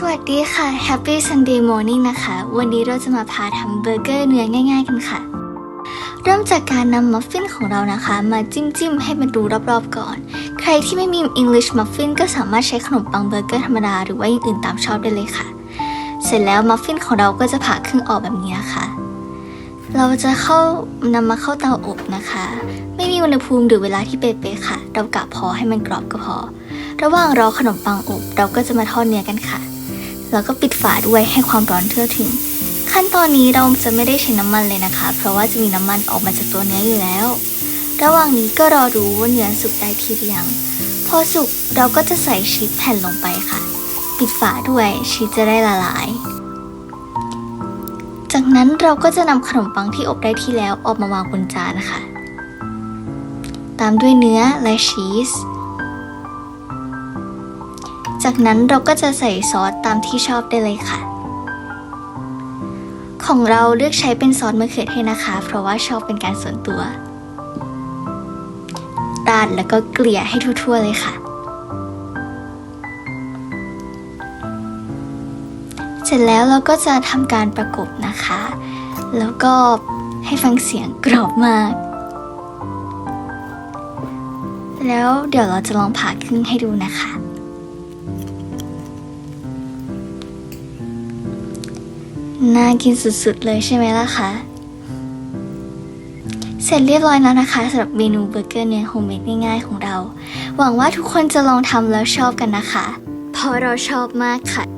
สวัสดีค่ะ Happy Sunday Morning นะคะ วันนี้เราจะมาพาทำเบอร์เกอร์เนื้อง่าย ๆ กันค่ะ เริ่มจากการนำมัฟฟินของเรานะคะ มาจิ้มจิ้มๆให้มันดูรอบๆก่อน ใครที่ไม่มี English Muffin ก็สามารถใช้ขนมปังเบอร์เกอร์ธรรมดา หรือว่าอย่างอื่นตามชอบได้เลยค่ะ เสร็จแล้วมัฟฟินของเราก็จะผ่าครึ่งออกแบบนี้ค่ะเราจะเข้านำมาเข้าเตาอบนะคะ ไม่มีอุณหภูมิหรือเวลาที่เป๊ะๆค่ะ เรากะพอให้มันกรอบก็พอ ระหว่างรอขนมปังอบ เราก็จะมาทอดเนื้อกันค่ะ แล้วก็ปิดฝาด้วยให้ความร้อนทั่วถึง ขั้นตอนนี้เราจะไม่ได้ใช้น้ำมันเลยนะคะ เพราะว่าจะมีน้ำมันออกมาจากตัวเนื้ออยู่แล้ว ระหว่างนี้ก็รอดูว่าเนื้อสุกได้ทีหรือยัง พอสุกเราก็จะใส่ชีสแผ่นลงไปค่ะ ปิดฝาด้วยชีสจะได้ละลาย จากนั้นเราก็จะนำขนมปังที่อบได้ที่แล้วออกมาวางบนจานนะคะตามด้วยเนื้อและชีส จากนั้นเราก็จะใส่ซอสตามที่ชอบได้เลยค่ะ ของเราเลือกใช้เป็นซอสมะเขือเทศนะคะ เพราะว่าชอบเป็นการส่วนตัวราดแล้วก็เกลี่ยให้ทั่วๆเลยค่ะ เสร็จแล้วเราก็จะทำการประกบนะคะ แล้วก็ให้ฟังเสียงกรอบมาก แล้วเดี๋ยวเราจะลองผ่าครึ่งให้ดูนะคะ น่ากินสุดๆเลยใช่ไหมล่ะคะ เสร็จเรียบร้อยแล้วนะคะสำหรับเมนูเบอร์เกอร์เนื้อโฮมเมดง่ายๆของเรา หวังว่าทุกคนจะลองทำแล้วชอบกันนะคะ เพราะเราชอบมากค่ะ